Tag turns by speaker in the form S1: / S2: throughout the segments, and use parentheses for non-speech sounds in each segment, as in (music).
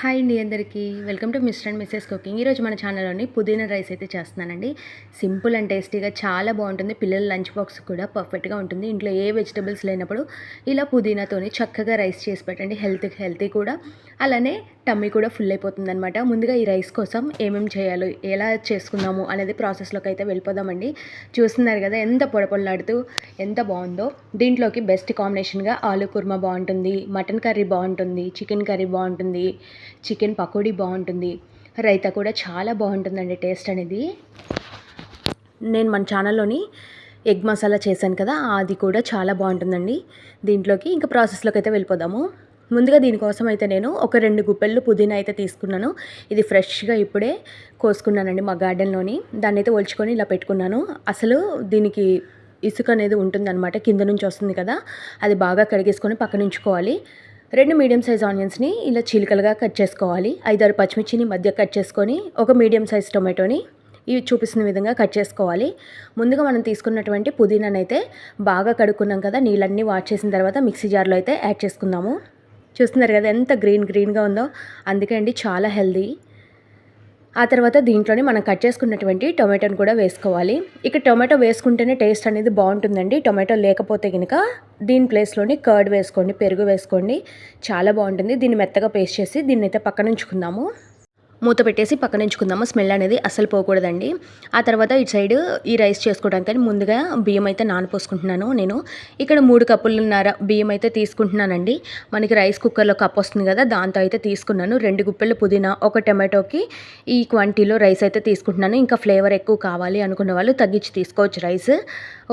S1: Hi అండి అందరికీ. Welcome to mister and Mrs cooking. ఈరోజు మన ఛానల్లోని పుదీనా రైస్ అయితే చేస్తున్నానండి. సింపుల్ అండ్ టేస్టీగా చాలా బాగుంటుంది. పిల్లల లంచ్ బాక్స్ కూడా పర్ఫెక్ట్గా ఉంటుంది. ఇంట్లో ఏ వెజిటబుల్స్ లేనప్పుడు ఇలా పుదీనాతోని చక్కగా రైస్ చేసి పెట్టండి. హెల్త్ హెల్తీ కూడా. అలానే టమ్మీ కూడా ఫుల్ అయిపోతుంది అనమాట ముందుగా ఈ రైస్ కోసం ఏమేమి చేయాలో ఎలా చేసుకుందాము అనేది ప్రాసెస్లోకి అయితే వెళ్ళిపోదామండి. చూస్తున్నారు కదా ఎంత పొడపొల్లాడుతూ ఎంత బాగుందో. దీంట్లోకి బెస్ట్ కాంబినేషన్గా ఆలు కుర్మా బాగుంటుంది మటన్ కర్రీ బాగుంటుంది చికెన్ కర్రీ బాగుంటుంది. చికెన్ పకోడీ బాగుంటుంది. రైతా కూడా చాలా బాగుంటుందండి టేస్ట్ అనేది. నేను మన ఛానల్లోని ఎగ్ మసాలా చేశాను కదా అది కూడా చాలా బాగుంటుందండి. దీంట్లోకి ఇంకా ప్రాసెస్లోకి అయితే వెళ్ళిపోదాము. ముందుగా దీనికోసం అయితే నేను ఒక రెండు గుప్పెళ్ళు పుదీనా అయితే తీసుకున్నాను. ఇది ఫ్రెష్గా ఇప్పుడే కోసుకున్నానండి మా గార్డెన్లోని. దాన్ని అయితే ఒలుచుకొని ఇలా పెట్టుకున్నాను. అసలు దీనికి ఇసుక అనేది ఉంటుందన్నమాట కింద నుంచి వస్తుంది కదా. అది బాగా కడిగేసుకొని పక్కనుంచుకోవాలి. రెండు మీడియం సైజ్ ఆనియన్స్ని ఇలా చీలికలుగా కట్ చేసుకోవాలి. ఐదారు పచ్చిమిర్చిని మధ్య కట్ చేసుకొని ఒక మీడియం సైజ్ టొమాటోని ఇవి చూపిస్తున్న విధంగా కట్ చేసుకోవాలి. ముందుగా మనం తీసుకున్నటువంటి పుదీనాని అయితే బాగా కడుక్కున్నాం కదా నీళ్ళన్నీ వాష్ చేసిన తర్వాత మిక్సీ జార్లో అయితే యాడ్ చేసుకుందాము. చూస్తున్నారు కదా ఎంత గ్రీన్ గ్రీన్గా ఉందో? అందుకే అండి చాలా హెల్దీ ఆ తర్వాత దీంట్లోనే మనం కట్ చేసుకున్నటువంటి టొమాటోని కూడా వేసుకోవాలి. ఇక టొమాటో వేసుకుంటేనే టేస్ట్ అనేది బాగుంటుందండి. టొమాటో లేకపోతే కనుక దీని ప్లేస్లోని కర్డ్ వేసుకోండి పెరుగు వేసుకోండి. చాలా బాగుంటుంది. దీన్ని మెత్తగా పేస్ట్ చేసి దీన్ని అయితే పక్కన ఉంచుకుందాము. మూత పెట్టేసి పక్కన ఉంచుకుందాము. స్మెల్ అనేది అస్సలు పోకూడదండి. ఆ తర్వాత ఇటు సైడ్ ఈ రైస్ చేసుకోవడానికి ముందుగా బియ్యం అయితే నానపోసుకుంటున్నాను నేను. ఇక్కడ మూడు కప్పులున్నర బియ్యం అయితే తీసుకుంటున్నానండి. మనకి రైస్ కుక్కర్లో కప్ వస్తుంది కదా దాంతో అయితే తీసుకున్నాను. రెండు గుప్పెలు పుదీనా ఒక టమాటోకి ఈ క్వాంటిటీలో రైస్ అయితే తీసుకుంటున్నాను. ఇంకా ఫ్లేవర్ ఎక్కువ కావాలి అనుకున్న వాళ్ళు తగ్గించి తీసుకోవచ్చు రైస్.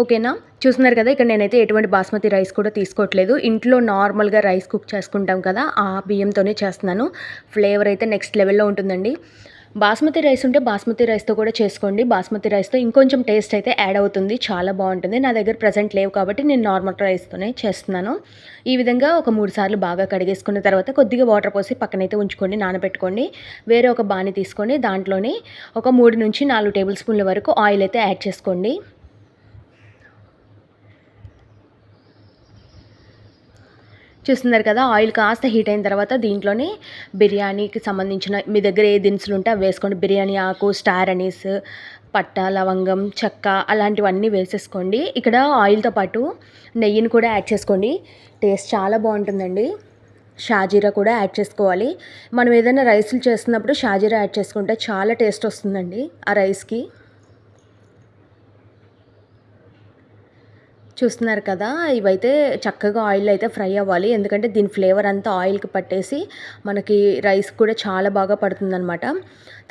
S1: ఓకేనా? చూస్తున్నారు కదా ఇక్కడ నేనైతే ఎటువంటి బాస్మతి రైస్ కూడా తీసుకోవట్లేదు. ఇంట్లో నార్మల్గా రైస్ కుక్ చేసుకుంటాం కదా ఆ బియ్యంతోనే చేస్తున్నాను. ఫ్లేవర్ అయితే నెక్స్ట్ లెవెల్లో ఉంటుంది ఉంటుందండి. బాస్మతి రైస్ ఉంటే బాస్మతి రైస్తో కూడా చేసుకోండి. బాస్మతి రైస్తో ఇంకొంచెం టేస్ట్ అయితే యాడ్ అవుతుంది. చాలా బాగుంటుంది. నా దగ్గర ప్రజెంట్ లేవు కాబట్టి నేను నార్మల్ రైస్తోనే చేస్తున్నాను. ఈ విధంగా ఒక మూడు సార్లు బాగా కడిగేసుకున్న తర్వాత కొద్దిగా వాటర్ పోసి పక్కనైతే ఉంచుకోండి నానబెట్టుకోండి. వేరే ఒక బాణి తీసుకొని దాంట్లోనే ఒక మూడు నుంచి నాలుగు టేబుల్ స్పూన్ల వరకు ఆయిల్ అయితే యాడ్ చేసుకోండి. చూస్తున్నారు కదా ఆయిల్ కాస్త హీట్ అయిన తర్వాత దీంట్లోనే బిర్యానీకి సంబంధించిన మీ దగ్గర ఏ దినుసులు ఉంటే అవి వేసుకోండి. బిర్యానీ ఆకు స్టార్ అనీస్ పట్ట లవంగం చెక్క అలాంటివన్నీ వేసేసుకోండి. ఇక్కడ ఆయిల్తో పాటు నెయ్యిని కూడా యాడ్ చేసుకోండి. టేస్ట్ చాలా బాగుంటుందండి. షాజీరా కూడా యాడ్ చేసుకోవాలి. మనం ఏదైనా రైసులు చేస్తున్నప్పుడు షాజీరా యాడ్ చేసుకుంటే చాలా టేస్ట్ వస్తుందండి ఆ రైస్కి. చూస్తున్నారు కదా ఇవైతే చక్కగా ఆయిల్ అయితే ఫ్రై అవ్వాలి. ఎందుకంటే దీని ఫ్లేవర్ అంతా ఆయిల్కి పట్టేసి మనకి రైస్ కూడా చాలా బాగా పడుతుందనమాట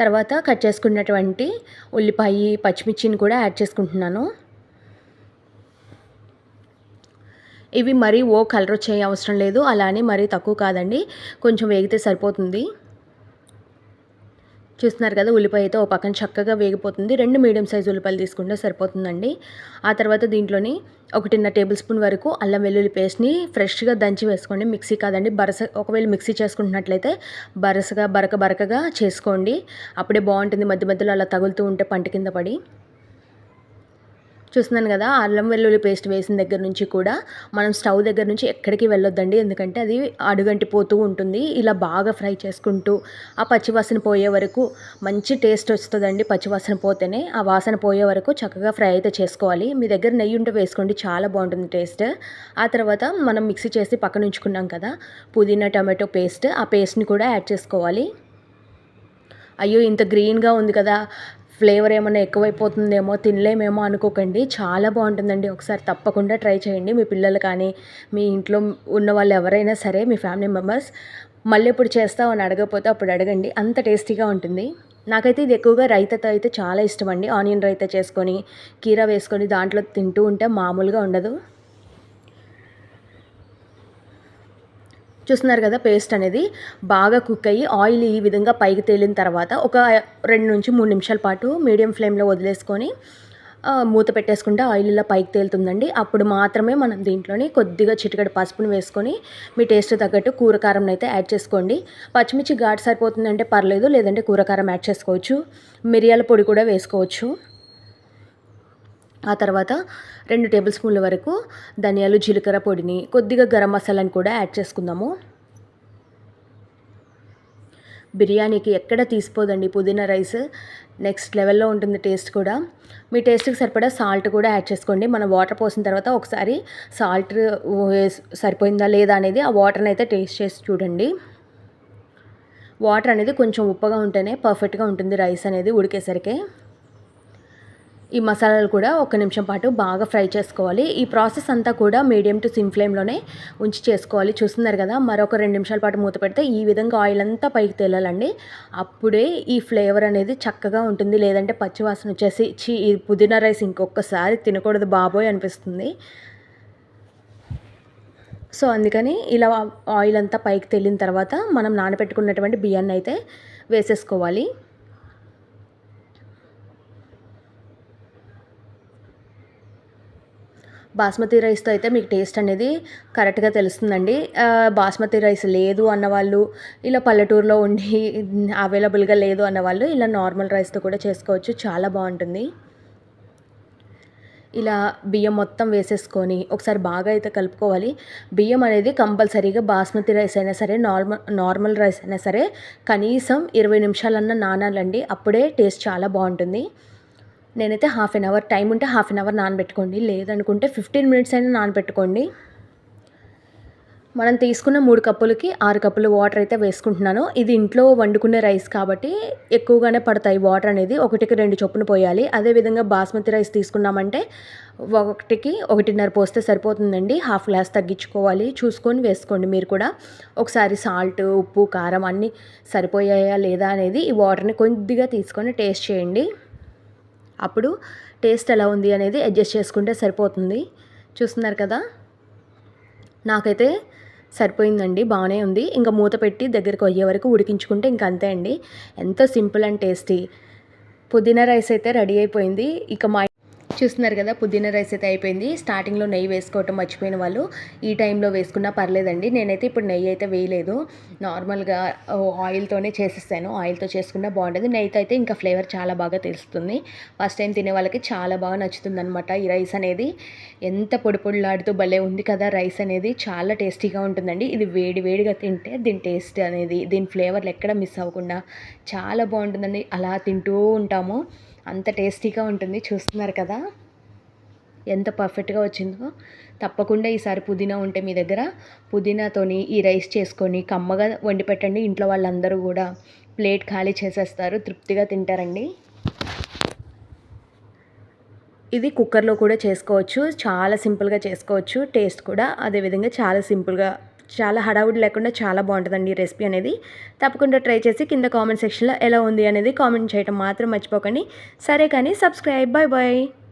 S1: తర్వాత కట్ చేసుకున్నటువంటి ఉల్లిపాయ పచ్చిమిర్చిని కూడా యాడ్ చేసుకుంటున్నాను. ఇవి మరీ ఓ కలర్ వచ్చే అవసరం లేదు. అలానే మరీ తక్కువ కాదండి. కొంచెం వేగితే సరిపోతుంది. చూస్తున్నారు కదా ఉల్లిపాయ అయితే ఓ పక్కన చక్కగా వేగిపోతుంది. రెండు మీడియం సైజు ఉల్లిపాయలు తీసుకుంటే సరిపోతుందండి. ఆ తర్వాత దీంట్లోని ఒకటిన్నర టేబుల్ స్పూన్ వరకు అల్లం వెల్లుల్లి పేస్ట్ని ఫ్రెష్గా దంచి వేసుకోండి. మిక్సీ కాదండి బరస ఒకవేళ మిక్సీ చేసుకుంటున్నట్లయితే బరసగా బరక బరకగా చేసుకోండి. అప్పుడే బాగుంటుంది. మధ్య మధ్యలో అలా తగులుతూ ఉంటే పంట కింద పడి. చూస్తున్నాను కదా అల్లం వెల్లుల్లి పేస్ట్ వేసిన దగ్గర నుంచి కూడా మనం స్టవ్ దగ్గర నుంచి ఎక్కడికి వెళ్ళొద్దండి. ఎందుకంటే అది అడుగంటి పోతూ ఉంటుంది. ఇలా బాగా ఫ్రై చేసుకుంటూ ఆ పచ్చివాసన పోయే వరకు మంచి టేస్ట్ వస్తుందండి పచ్చివాసన పోతేనే. ఆ వాసన పోయే వరకు చక్కగా ఫ్రై అయితే చేసుకోవాలి. మీ దగ్గర నెయ్యి ఉంటే వేసుకోండి చాలా బాగుంటుంది టేస్ట్. ఆ తర్వాత మనం మిక్సీ చేసి పక్కన ఉంచుకున్నాం కదా పుదీనా టమాటో పేస్ట్ ఆ పేస్ట్ని కూడా యాడ్ చేసుకోవాలి. అయ్యో ఇంత గ్రీన్గా ఉంది కదా. ఫ్లేవర్ ఏమైనా ఎక్కువైపోతుందేమో తినలేమేమో అనుకోకండి. చాలా బాగుంటుందండి. ఒకసారి తప్పకుండా ట్రై చేయండి. మీ పిల్లలు కానీ మీ ఇంట్లో ఉన్న వాళ్ళు ఎవరైనా సరే మీ ఫ్యామిలీ మెంబర్స్ మళ్ళీ ఎప్పుడు చేస్తావు అని అడగకపోతే అప్పుడు అడగండి. అంత టేస్టీగా ఉంటుంది. నాకైతే ఇది ఎక్కువగా రైతాతో అయితే చాలా ఇష్టం అండి. ఆనియన్ రైతా చేసుకొని కీరా వేసుకొని దాంట్లో తింటూ ఉంటే మామూలుగా ఉండదు. చూస్తున్నారు కదా పేస్ట్ అనేది బాగా కుక్ అయ్యి ఆయిల్ ఈ విధంగా పైకి తేలిన తర్వాత ఒక రెండు నుంచి మూడు నిమిషాల పాటు మీడియం ఫ్లేమ్లో వదిలేసుకొని మూత పెట్టేసుకుంటే ఆయిల్ ఇలా పైకి తేలుతుందండి. అప్పుడు మాత్రమే మనం దీంట్లోని కొద్దిగా చిటికడ పసుపుని వేసుకొని మీ టేస్ట్ తగ్గట్టు కూరకారం అయితే యాడ్ చేసుకోండి. పచ్చిమిర్చి ఘాటు సరిపోతుందంటే పర్లేదు లేదంటే కూరకారం యాడ్ చేసుకోవచ్చు. మిరియాల పొడి కూడా వేసుకోవచ్చు. ఆ తర్వాత రెండు టేబుల్ స్పూన్ల వరకు ధనియాలు జీలకర్ర పొడిని కొద్దిగా గరం మసాలాని కూడా యాడ్ చేసుకుందాము. బిర్యానీకి ఎక్కడ తీసిపోదండి పుదీనా రైస్? నెక్స్ట్ లెవెల్లో ఉంటుంది టేస్ట్ కూడా. మీ టేస్ట్కి సరిపడా సాల్ట్ కూడా యాడ్ చేసుకోండి. మనం వాటర్ పోసిన తర్వాత ఒకసారి సాల్ట్ సరిపోయిందా లేదా అనేది ఆ వాటర్ని అయితే టేస్ట్ చేసి చూడండి. వాటర్ అనేది కొంచెం ఉప్పగా ఉంటేనే పర్ఫెక్ట్గా ఉంటుంది రైస్ అనేది ఉడికేసరికి. ఈ మసాలాలు కూడా ఒక నిమిషం పాటు బాగా ఫ్రై చేసుకోవాలి. ఈ ప్రాసెస్ అంతా కూడా మీడియం టు సిమ్ ఫ్లేమ్లోనే ఉంచి చేసుకోవాలి. చూస్తున్నారు కదా మరొక రెండు నిమిషాల పాటు మూత పెడితే ఈ విధంగా ఆయిల్ అంతా పైకి తేలాలండి. అప్పుడే ఈ ఫ్లేవర్ అనేది చక్కగా ఉంటుంది. లేదంటే పచ్చివాసన వచ్చేసి చీ ఈ పుదీనా రైస్ ఇంకొకసారి తినకూడదు బాబోయ్ అనిపిస్తుంది. సో అందుకని ఇలా ఆయిల్ అంతా పైకి తేలిన తర్వాత మనం నానబెట్టుకున్నటువంటి బియ్యాన్ని అయితే వేసేసుకోవాలి. బాస్మతి రైస్తో అయితే మీకు టేస్ట్ అనేది కరెక్ట్గా తెలుస్తుందండి. బాస్మతి రైస్ లేదు అన్నవాళ్ళు ఇలా పల్లెటూరులో ఉండి (laughs) అవైలబుల్గా లేదు అన్నవాళ్ళు ఇలా నార్మల్ రైస్తో కూడా చేసుకోవచ్చు. చాలా బాగుంటుంది. ఇలా బియ్యం మొత్తం వేసేసుకొని ఒకసారి బాగా అయితే కలుపుకోవాలి. బియ్యం అనేది కంపల్సరీగా బాస్మతి రైస్ అయినా సరే నార్మల్ నార్మల్ రైస్ అయినా సరే కనీసం ఇరవై నిమిషాలన్నా నానాలండి. అప్పుడే టేస్ట్ చాలా బాగుంటుంది. నేనైతే హాఫ్ అన్ అవర్ టైం ఉంటే హాఫ్ అన్ అవర్ నానబెట్టుకోండి. లేదనుకుంటే ఫిఫ్టీన్ మినిట్స్ అయినా నానబెట్టుకోండి. మనం తీసుకున్న మూడు కప్పులకి ఆరు కప్పులు వాటర్ అయితే వేసుకుంటున్నాను. ఇది ఇంట్లో వండుకునే రైస్ కాబట్టి ఎక్కువగానే పడతాయి వాటర్ అనేది. ఒకటికి రెండు చొప్పున పోయాలి. అదేవిధంగా బాస్మతి రైస్ తీసుకున్నామంటే ఒకటికి ఒకటిన్నర పోస్తే సరిపోతుందండి. హాఫ్ గ్లాస్ తగ్గించుకోవాలి. చూసుకొని వేసుకోండి మీరు కూడా. ఒకసారి సాల్ట్ ఉప్పు కారం అన్నీ సరిపోయాయా లేదా అనేది ఈ వాటర్ని కొద్దిగా తీసుకొని టేస్ట్ చేయండి. అప్పుడు టేస్ట్ ఎలా ఉంది అనేది అడ్జస్ట్ చేసుకుంటే సరిపోతుంది. చూస్తున్నారు కదా? నాకైతే సరిపోయిందండి బాగానే ఉంది. ఇంకా మూత పెట్టి దగ్గరకు అయ్యే వరకు ఉడికించుకుంటే ఇంకా అంతే అండి. ఎంతో సింపుల్ అండ్ టేస్టీ. పుదీనా రైస్ అయితే రెడీ అయిపోయింది. ఇక మా చూస్తున్నారు కదా పుదీనా రైస్ అయితే అయిపోయింది. స్టార్టింగ్లో నెయ్యి వేసుకోవటం మర్చిపోయిన వాళ్ళు ఈ టైంలో వేసుకున్నా పర్లేదండి. నేనైతే ఇప్పుడు నెయ్యి అయితే వేయలేదు. నార్మల్గా ఆయిల్తోనే చేసేస్తాను ఆయిల్తో చేసుకున్నా బాగుంటుంది నెయ్యితో అయితే ఇంకా ఫ్లేవర్ చాలా బాగా తెలుస్తుంది. ఫస్ట్ టైం తినే వాళ్ళకి చాలా బాగా నచ్చుతుంది అనమాట ఈ రైస్ అనేది. ఎంత పొడి పొడిలాడుతూ భలే ఉంది కదా రైస్ అనేది. చాలా టేస్టీగా ఉంటుందండి. ఇది వేడి వేడిగా తింటే దీని టేస్ట్ అనేది దీని ఫ్లేవర్లు ఎక్కడ మిస్ అవ్వకుండా చాలా బాగుంటుందండి. అలా తింటూ ఉంటాము. అంత టేస్టీగా ఉంటుంది చూస్తున్నారు కదా? ఎంత పర్ఫెక్ట్గా వచ్చిందో. తప్పకుండా ఈసారి పుదీనా ఉంటే మీ దగ్గర. పుదీనాతోని ఈ రైస్ చేసుకొని కమ్మగా వండి పెట్టండి ఇంట్లో వాళ్ళందరూ కూడా ప్లేట్ ఖాళీ చేసేస్తారు తృప్తిగా తింటారండి. ఇది కుక్కర్లో కూడా చేసుకోవచ్చు చాలా సింపుల్గా చేసుకోవచ్చు టేస్ట్ కూడా అదేవిధంగా చాలా సింపుల్గా చాలా హడావుడి లేకుండా చాలా బాగుంటుందండి ఈ రెసిపీ అనేది. తప్పకుండా ట్రై చేసి కింద కామెంట్ సెక్షన్లో ఎలా ఉంది అనేది కామెంట్ చేయడం మాత్రం మర్చిపోకండి. సరే కానీ సబ్స్క్రైబ్ బాయ్ బాయ్